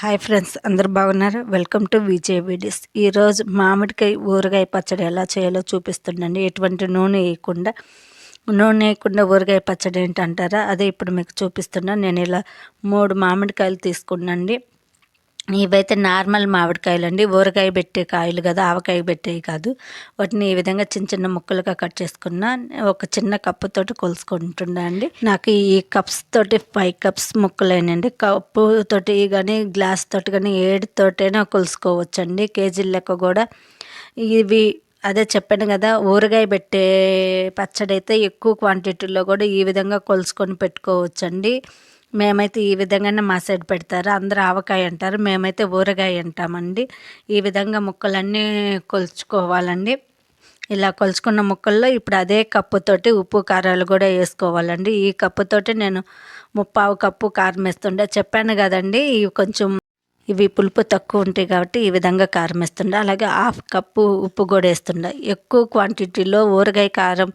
Hi friends అందరు బాగున్నారు? Welcome to Vijay videos ఈరోజు మామిడికాయ ఊరగాయ పచ్చడి ఎలా చేయాలో చూపిస్తుండండి. ఎటువంటి నూనె వేయకుండా నూనె వేయకుండా ఊరగాయ పచ్చడి ఏంటంటారా? అదే ఇప్పుడు మీకు చూపిస్తున్నాను నేను ఇలా మూడు మామిడికాయలు తీసుకున్నాండి ఇవైతే నార్మల్ మామిడికాయలు అండి ఊరగాయ పెట్టే కాయలు కదా ఆవకాయ పెట్టేవి కాదు. వాటిని ఈ విధంగా చిన్న చిన్న ముక్కలుగా కట్ చేసుకున్న ఒక చిన్న కప్పుతోటి కొలుసుకుంటున్నా అండి. నాకు ఈ కప్స్ తోటి ఫైవ్ కప్స్ ముక్కలేనండి. కప్పు తోటి కానీ గ్లాస్ తోటి కానీ ఏడుతోటైనా కొలుసుకోవచ్చండి. కేజీల లెక్క కూడా. ఇవి అదే చెప్పాను కదా ఊరగాయ పెట్టే పచ్చడి అయితే ఎక్కువ క్వాంటిటీలో కూడా ఈ విధంగా కొలుసుకొని పెట్టుకోవచ్చండి. మేమైతే ఈ విధంగానే మా సైడ్ పెడతారు. అందరూ ఆవకాయ అంటారు. మేమైతే ఊరగాయ అంటామండి. ఈ విధంగా ముక్కలన్నీ కొలుచుకోవాలండి. ఇలా కొలుచుకున్న ముక్కల్లో ఇప్పుడు అదే కప్పుతోటి ఉప్పు కారాలు కూడా వేసుకోవాలండి. ఈ కప్పుతోటి నేను ముప్పావు కప్పు కారం వేస్తుండే. చెప్పాను కదండి ఇవి కొంచెం ఇవి పులుపు తక్కువ ఉంటాయి కాబట్టి ఈ విధంగా కారం వేస్తుండే. అలాగే హాఫ్ కప్పు ఉప్పు కూడా వేస్తుండే. ఎక్కువ క్వాంటిటీలో ఊరగాయ కారం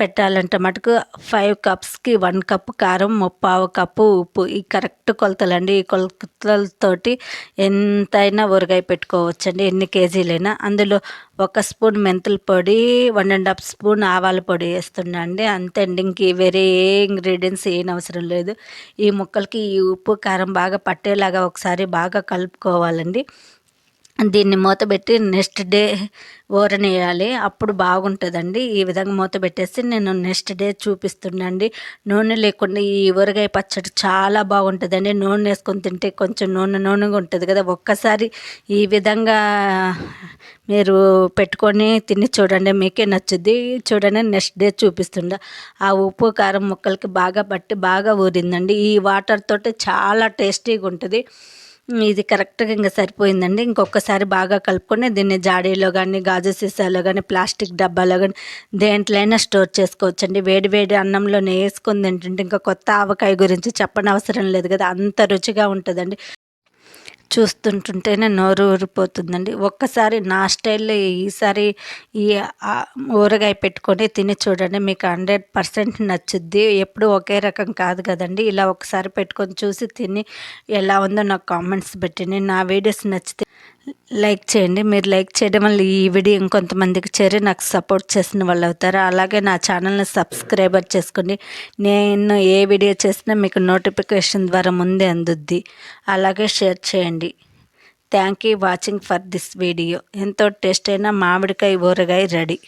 పెట్టాలంటే మటుకు ఫైవ్ కప్స్కి వన్ కప్ కారం ముప్పావు కప్పు ఉప్పు. ఈ కరెక్ట్ కొలతలండి. ఈ కొలతలతోటి ఎంతైనా ఊరగాయ పెట్టుకోవచ్చండి. ఎన్ని కేజీలైనా. అందులో ఒక స్పూన్ మెంతుల పొడి వన్ అండ్ హాఫ్ స్పూన్ ఆవాల పొడి వేస్తున్నా అండి. అంతే అండి. ఇంక వేరే ఏ ఇంగ్రీడియంట్స్ ఏం అవసరం లేదు. ఈ ముక్కలకి ఈ ఉప్పు కారం బాగా పట్టేలాగా ఒకసారి బాగా కలుపుకోవాలండి. దీన్ని మూతబెట్టి నెక్స్ట్ డే ఊరనేయాలి అప్పుడు బాగుంటుందండి. ఈ విధంగా మూత పెట్టేసి నేను నెక్స్ట్ డే చూపిస్తుండండి నూనె లేకుండా ఈ ఊరగాయ పచ్చడి చాలా బాగుంటుందండి. నూనె వేసుకొని తింటే కొంచెం నూనె నూనెగా ఉంటుంది కదా. ఒక్కసారి ఈ విధంగా మీరు పెట్టుకొని తిని చూడండి. మీకే నచ్చుద్ది. చూడండి నెక్స్ట్ డే చూపిస్తుండ. ఆ ఉప్పు కారం ముక్కలకి బాగా పట్టి బాగా ఊరిందండి. ఈ వాటర్ తోటి చాలా టేస్టీగా ఉంటుంది. ఇది కరెక్ట్గా ఇంకా సరిపోయిందండి. ఇంకొకసారి బాగా కలుపుకొని దీన్ని జాడీలో కానీ గాజు సీసాలో కానీ ప్లాస్టిక్ డబ్బాలో కానీ దేంట్లైనా స్టోర్ చేసుకోవచ్చండి. వేడి వేడి అన్నంలో వేసుకొని ఏంటంటే ఇంకా కొత్త ఆవకాయ గురించి చెప్పనవసరం లేదు కదా అంత రుచిగా ఉంటుందండి. చూస్తుంటుంటేనే నోరు ఊరిపోతుందండి. ఒక్కసారి నా స్టైల్లో ఈసారి ఈ ఊరగాయ పెట్టుకొని తిని చూడండి. మీకు హండ్రెడ్ పర్సెంట్ నచ్చుద్ది. ఎప్పుడు ఒకే రకం కాదు కదండి. ఇలా ఒకసారి పెట్టుకొని చూసి తిని ఎలా ఉందో నాకు కామెంట్స్ పెట్టండి. నా వీడియోస్ నచ్చితే లైక్ చేయండి. మీరు లైక్ చేయడం వల్ల ఈ వీడియో ఇంకొంతమందికి చేరి నాకు సపోర్ట్ చేసిన వాళ్ళు అవుతారు. అలాగే నా ఛానల్ని సబ్స్క్రైబర్ చేసుకోండి. నేను ఏ వీడియో చేసినా మీకు నోటిఫికేషన్ ద్వారా ముందే అందుద్ది. అలాగే షేర్ చేయండి. Thank you watching for this video. ఎంతో టేస్ట్ అయినా మామిడికాయ ఊరగాయ రెడీ.